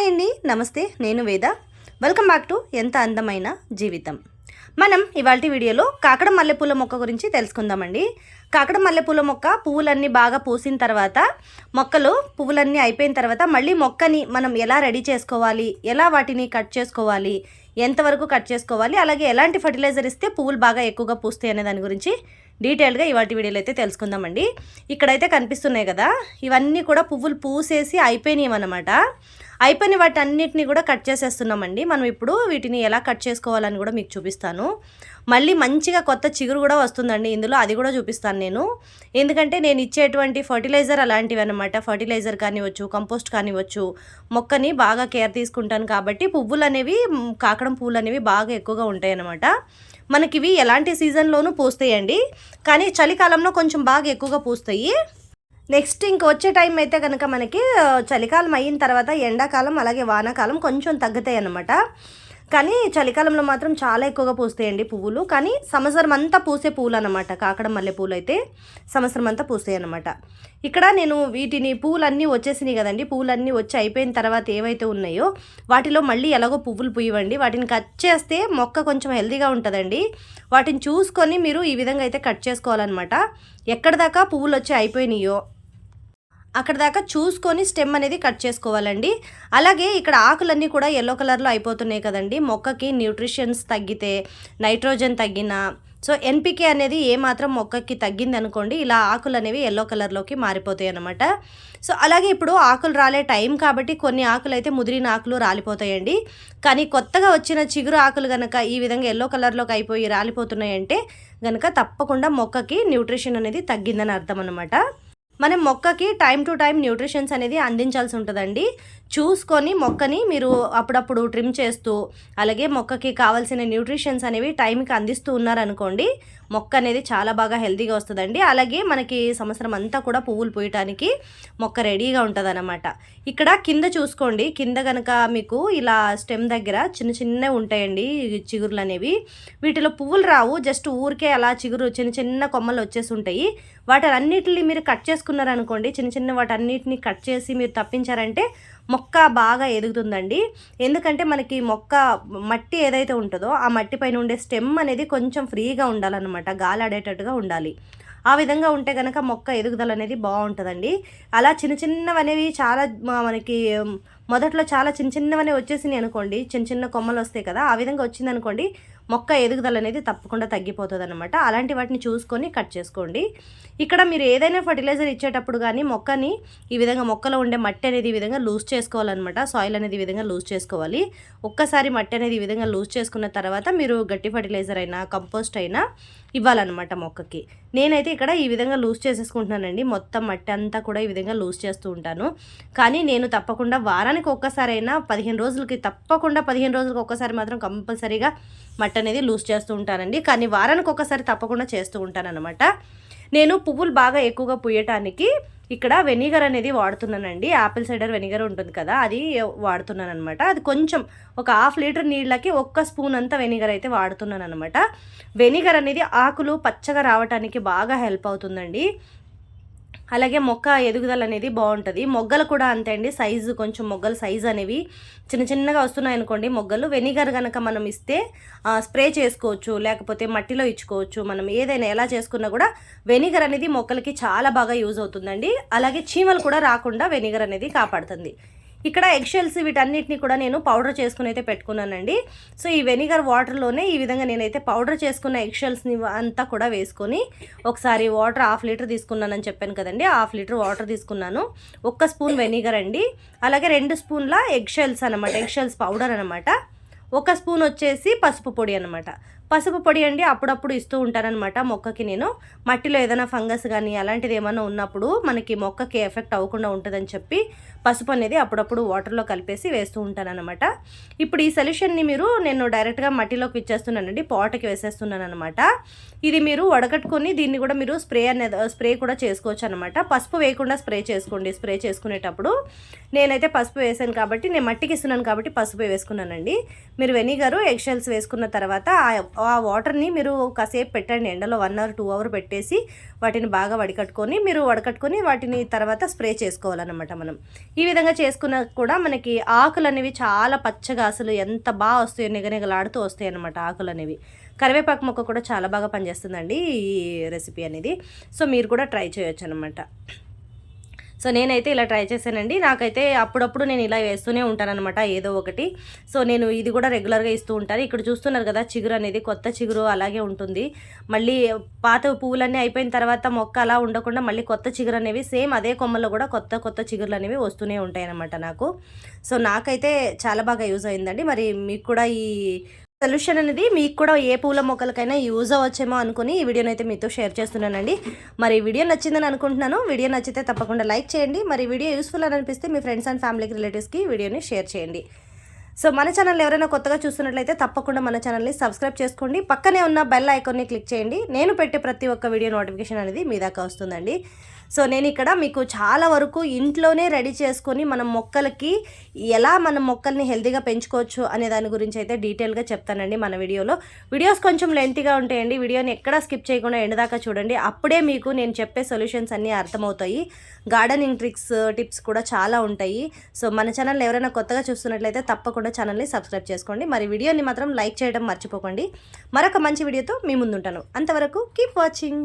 Hi అండి నమస్తే నేను వేద. వెల్కమ్ బ్యాక్ టు ఎంత అందమైన జీవితం. మనం ఇవాళ వీడియోలో కాకడ మల్లెపూల మొక్క గురించి తెలుసుకుందామండి. కాకడ మల్లెపూల మొక్క పువ్వులన్నీ బాగా పూసిన తర్వాత మొక్కలు పువ్వులన్నీ అయిపోయిన తర్వాత మళ్ళీ మొక్కని మనం ఎలా రెడీ చేసుకోవాలి ఎలా వాటిని కట్ చేసుకోవాలి ఎంతవరకు కట్ చేసుకోవాలి అలాగే ఎలాంటి ఫర్టిలైజర్ ఇస్తే పువ్వులు బాగా ఎక్కువగా పూస్తాయి అనే దాని గురించి డీటెయిల్గా ఇవాటి వీడియోలు అయితే తెలుసుకుందామండి. ఇక్కడైతే కనిపిస్తున్నాయి కదా ఇవన్నీ కూడా పువ్వులు పూసేసి అయిపోయినాయి అనమాట అయిపోయిన వాటి అన్నిటిని కూడా కట్ చేసేస్తున్నామండి. మనం ఇప్పుడు వీటిని ఎలా కట్ చేసుకోవాలని కూడా మీకు చూపిస్తాను. మళ్ళీ మంచిగా కొత్త చిగురు కూడా వస్తుందండి. ఇందులో అది కూడా చూపిస్తాను నేను. ఎందుకంటే నేను ఇచ్చేటువంటి ఫర్టిలైజర్ అలాంటివి అనమాట ఫర్టిలైజర్ కానివ్వచ్చు కంపోస్ట్ కానివ్వచ్చు మొక్కని బాగా కేర్ తీసుకుంటాను కాబట్టి పువ్వులు అనేవి కాకడం పువ్వులు అనేవి బాగా ఎక్కువగా ఉంటాయి అన్నమాట. మనకి ఇవి ఎలాంటి సీజన్లోనూ పూస్తాయండి. కానీ చలికాలంలో కొంచెం బాగా ఎక్కువగా పూస్తాయి. నెక్స్ట్ ఇంక వచ్చే టైం అయితే కనుక మనకి చలికాలం అయిన తర్వాత ఎండాకాలం అలాగే వానాకాలం కొంచెం తగ్గుతాయి అన్నమాట. కానీ చలికాలంలో మాత్రం చాలా ఎక్కువగా పూస్తాయండి పువ్వులు. కానీ సంవత్సరం అంతా పూసే పువ్వులు అనమాట కాకడ మల్లె పూలు అయితే సంవత్సరం అంతా పూస్తాయి అనమాట ఇక్కడ నేను వీటిని పువ్వులన్నీ వచ్చేసినాయి కదండి. పువ్వులన్నీ వచ్చి అయిపోయిన తర్వాత ఏవైతే ఉన్నాయో వాటిలో మళ్ళీ ఎలాగో పువ్వులు పూయవండి. వాటిని కట్ చేస్తే మొక్క కొంచెం హెల్తీగా ఉంటుందండి. వాటిని చూసుకొని మీరు ఈ విధంగా అయితే కట్ చేసుకోవాలన్నమాట. ఎక్కడ దాకా పువ్వులు వచ్చి అయిపోయినాయో అక్కడ దాకా చూసుకొని స్టెమ్ అనేది కట్ చేసుకోవాలండి. అలాగే ఇక్కడ ఆకులన్నీ కూడా ఎల్లో కలర్లో అయిపోతున్నాయి కదండి. మొక్కకి న్యూట్రిషన్స్ తగ్గితే నైట్రోజన్ తగ్గినా సో ఎన్పికే అనేది ఏమాత్రం మొక్కకి తగ్గింది అనుకోండి ఇలా ఆకులు అనేవి ఎల్లో కలర్లోకి మారిపోతాయి అనమాట సో అలాగే ఇప్పుడు ఆకులు రాలే టైం కాబట్టి కొన్ని ఆకులు అయితే ముదిరిన ఆకులు రాలిపోతాయండి. కానీ కొత్తగా వచ్చిన చిగురు ఆకులు కనుక ఈ విధంగా ఎల్లో కలర్లోకి అయిపోయి రాలిపోతున్నాయంటే కనుక తప్పకుండా మొక్కకి న్యూట్రిషన్ అనేది తగ్గిందని అర్థం అనమాట మనం మొక్కకి టైం టు టైం న్యూట్రిషన్స్ అనేది అందించాల్సి ఉంటుందండి. చూసుకొని మొక్కని మీరు అప్పుడప్పుడు ట్రిమ్ చేస్తూ అలాగే మొక్కకి కావాల్సిన న్యూట్రిషన్స్ అనేవి టైంకి అందిస్తూ ఉన్నారనుకోండి మొక్క అనేది చాలా బాగా హెల్తీగా వస్తుందండి. అలాగే మనకి సంవత్సరం అంతా కూడా పువ్వులు పూయటానికి మొక్క రెడీగా ఉంటుంది అనమాట ఇక్కడ కింద చూసుకోండి. కింద కనుక మీకు ఇలా స్టెమ్ దగ్గర చిన్న చిన్నవి ఉంటాయండి చిగురులు అనేవి. వీటిలో పువ్వులు రావు. జస్ట్ ఊరికే అలా చిగురు చిన్న చిన్న కొమ్మలు వచ్చేసి ఉంటాయి. వాటన్నిటిని మీరు కట్ చేసుకున్నారనుకోండి చిన్న చిన్న వాటన్నిటిని కట్ చేసి మీరు తప్పించారంటే మొక్క బాగా ఎదుగుతుందండి. ఎందుకంటే మనకి మొక్క మట్టి ఏదైతే ఉంటుందో ఆ మట్టి పైన ఉండే స్టెమ్ అనేది కొంచెం ఫ్రీగా ఉండాలన్నమాట. గాలాడేటట్టుగా ఉండాలి. ఆ విధంగా ఉంటే కనుక మొక్క ఎదుగుదల అనేది బాగుంటుందండి. అలా చిన్న చిన్నవి అనేవి చాలా మనకి మొదట్లో చాలా చిన్న చిన్నవనే వచ్చేసినాయి అనుకోండి. చిన్న చిన్న కొమ్మలు వస్తాయి కదా ఆ విధంగా వచ్చింది అనుకోండి మొక్క ఎదుగుదల అనేది తప్పకుండా తగ్గిపోతుంది అనమాట అలాంటి వాటిని చూసుకొని కట్ చేసుకోండి. ఇక్కడ మీరు ఏదైనా ఫర్టిలైజర్ ఇచ్చేటప్పుడు కానీ మొక్కని ఈ విధంగా మొక్కలో ఉండే మట్టి అనేది ఈ విధంగా లూజ్ చేసుకోవాలన్నమాట. సాయిల్ అనేది ఈ విధంగా లూజ్ చేసుకోవాలి. ఒక్కసారి మట్టి అనేది ఈ విధంగా లూజ్ చేసుకున్న తర్వాత మీరు గట్టి ఫర్టిలైజర్ అయినా కంపోస్ట్ అయినా ఇవ్వాలన్నమాట మొక్కకి. నేనైతే ఇక్కడ ఈ విధంగా లూజ్ చేసేసుకుంటున్నానండి. మొత్తం మట్టి అంతా కూడా ఈ విధంగా లూజ్ చేస్తూ ఉంటాను. కానీ నేను తప్పకుండా వారానికి ఒక్కసారైనా పదిహేను రోజులకి తప్పకుండా పదిహేను రోజులకి ఒక్కసారి మాత్రం కంపల్సరీగా మట్టి అనేది లూజ్ చేస్తూ ఉంటానండి. కానీ వారానికి ఒకసారి తప్పకుండా చేస్తూ ఉంటానన్నమాట. నేను పువ్వులు బాగా ఎక్కువగా పుయ్యటానికి ఇక్కడ వెనిగర్ అనేది వాడుతున్నానండి. యాపిల్ సైడర్ వెనిగర్ ఉంటుంది కదా అది వాడుతున్నాను అనమాట అది కొంచెం ఒక హాఫ్ లీటర్ నీళ్ళకి ఒక్క స్పూన్ అంతా వెనిగర్ అయితే వాడుతున్నాను అనమాట వెనిగర్ అనేది ఆకులు పచ్చగా రావడానికి బాగా హెల్ప్ అవుతుందండి. అలాగే మొక్క ఎదుగుదల అనేది బాగుంటుంది. మొగ్గలు కూడా అంతే అండి. సైజు కొంచెం మొగ్గలు సైజు అనేవి చిన్న చిన్నగా వస్తున్నాయి అనుకోండి మొగ్గలు. వెనిగర్ కనుక మనం ఇస్తే స్ప్రే చేసుకోవచ్చు. లేకపోతే మట్టిలో ఇచ్చుకోవచ్చు. మనం ఏదైనా ఎలా చేసుకున్నా కూడా వెనిగర్ అనేది మొక్కలకి చాలా బాగా యూజ్ అవుతుందండి. అలాగే చీమలు కూడా రాకుండా వెనిగర్ అనేది కాపాడుతుంది. ఇక్కడ ఎగ్షెల్స్ వీటన్నిటిని కూడా నేను పౌడర్ చేసుకుని అయితే పెట్టుకున్నానండి. సో ఈ వెనిగర్ వాటర్లోనే ఈ విధంగా నేనైతే పౌడర్ చేసుకున్న ఎగ్షెల్స్ని అంతా కూడా వేసుకొని ఒకసారి వాటర్ హాఫ్ లీటర్ తీసుకున్నానని చెప్పాను కదండి. హాఫ్ లీటర్ వాటర్ తీసుకున్నాను. ఒక్క స్పూన్ వెనిగర్ అండి. అలాగే రెండు స్పూన్ల ఎగ్షెల్స్ అనమాట ఎగ్షెల్స్ పౌడర్ అనమాట ఒక స్పూన్ వచ్చేసి పసుపు పొడి అనమాట పసుపు పొడి అండి అప్పుడప్పుడు ఇస్తూ ఉంటానన్నమాట మొక్కకి నేను. మట్టిలో ఏదైనా ఫంగస్ కానీ అలాంటిది ఏమైనా ఉన్నప్పుడు మనకి మొక్కకి ఎఫెక్ట్ అవ్వకుండా ఉంటుందని చెప్పి పసుపు అనేది అప్పుడప్పుడు వాటర్లో కలిపేసి వేస్తూ ఉంటాను అనమాట ఇప్పుడు ఈ సొల్యూషన్ని మీరు నేను డైరెక్ట్గా మట్టిలోకి ఇచ్చేస్తున్నానండి పాటకి వేసేస్తున్నాను అనమాట ఇది మీరు వడగట్టుకొని దీన్ని కూడా మీరు స్ప్రే అనేది స్ప్రే కూడా చేసుకోవచ్చు అనమాట పసుపు వేయకుండా స్ప్రే చేసుకోండి స్ప్రే చేసుకునేటప్పుడు. నేనైతే పసుపు వేసాను కాబట్టి నేను మట్టికి ఇస్తున్నాను కాబట్టి పసుపు వేసుకున్నానండి. మీరు వెనిగర్ ఎగ్షెల్స్ వేసుకున్న తర్వాత ఆ వాటర్ని మీరు కాసేపు పెట్టండి ఎండలో వన్ అవర్ టూ అవర్ పెట్టేసి వాటిని బాగా వడికట్టుకొని మీరు వడకట్టుకొని వాటిని తర్వాత స్ప్రే చేసుకోవాలన్నమాట మనం. ఈ విధంగా చేసుకున్న కూడా మనకి ఆకులు అనేవి చాలా పచ్చగా అసలు ఎంత బాగా వస్తాయో నిగనిగలాడుతూ వస్తాయి అనమాట ఆకులు అనేవి కరివేపాకు మొక్క కూడా చాలా బాగా పనిచేస్తుందండి ఈ రెసిపీ అనేది. సో మీరు కూడా ట్రై చేయొచ్చు అనమాట సో నేనైతే ఇలా ట్రై చేశానండి. నాకైతే అప్పుడప్పుడు నేను ఇలా వేస్తూనే ఉంటానన్నమాట ఏదో ఒకటి. సో నేను ఇది కూడా రెగ్యులర్గా ఇస్తూ ఉంటాను. ఇక్కడ చూస్తున్నారు కదా చిగురు అనేది కొత్త చిగురు అలాగే ఉంటుంది. మళ్ళీ పాత పువ్వులన్నీ అయిపోయిన తర్వాత మొక్క అలా ఉండకుండా మళ్ళీ కొత్త చిగురు అనేవి సేమ్ అదే కొమ్మలో కూడా కొత్త కొత్త చిగురులు అనేవి వస్తూనే ఉంటాయి అన్నమాట నాకు. సో నాకైతే చాలా బాగా యూజ్ అయిందండి. మరి మీకు కూడా ఈ సొల్యూషన్ అనేది మీకు కూడా ఏ పూల మొక్కలకైనా యూజ్ అవ్వచ్చేమో అనుకుని ఈ వీడియోని అయితే మీతో షేర్ చేస్తున్నానండి. మరి వీడియో నచ్చిందని అనుకుంటున్నాను. వీడియో నచ్చితే తప్పకుండా లైక్ చేయండి. మరి వీడియో యూస్ఫుల్ అని అనిపిస్తే మీ ఫ్రెండ్స్ అండ్ ఫ్యామిలీకి రిలేటివ్స్కి వీడియోని షేర్ చేయండి. సో మన ఛానల్ ఎవరైనా కొత్తగా చూస్తున్నట్లయితే తప్పకుండా మన ఛానల్ని సబ్స్క్రైబ్ చేసుకోండి. పక్కనే ఉన్న బెల్ ఐకాన్ని క్లిక్ చేయండి. నేను పెట్టే ప్రతి ఒక్క వీడియో నోటిఫికేషన్ అనేది మీ దాకా వస్తుందండి. సో నేను ఇక్కడ మీకు చాలా వరకు ఇంట్లోనే రెడీ చేసుకొని మనం మొక్కలకి ఎలా మనం మొక్కల్ని హెల్తీగా పెంచుకోవచ్చు అనే దాని గురించి అయితే డీటెయిల్గా చెప్తానండి మన వీడియోలో. వీడియోస్ కొంచెం లెంతీగా ఉంటాయండి. వీడియోని ఎక్కడ స్కిప్ చేయకుండా ఎండదాకా చూడండి. అప్పుడే మీకు నేను చెప్పే సొల్యూషన్స్ అన్నీ అర్థమవుతాయి. గార్డెనింగ్ ట్రిక్స్ టిప్స్ కూడా చాలా ఉంటాయి. సో మన ఛానల్ ఎవరైనా కొత్తగా చూస్తున్నట్లయితే తప్పకుండా ఛానల్ని సబ్స్క్రైబ్ చేసుకోండి. మరి వీడియోని మాత్రం లైక్ చేయడం మర్చిపోకండి. మరొక మంచి వీడియోతో మీ ముందుంటాను. అంతవరకు కీప్ వాచింగ్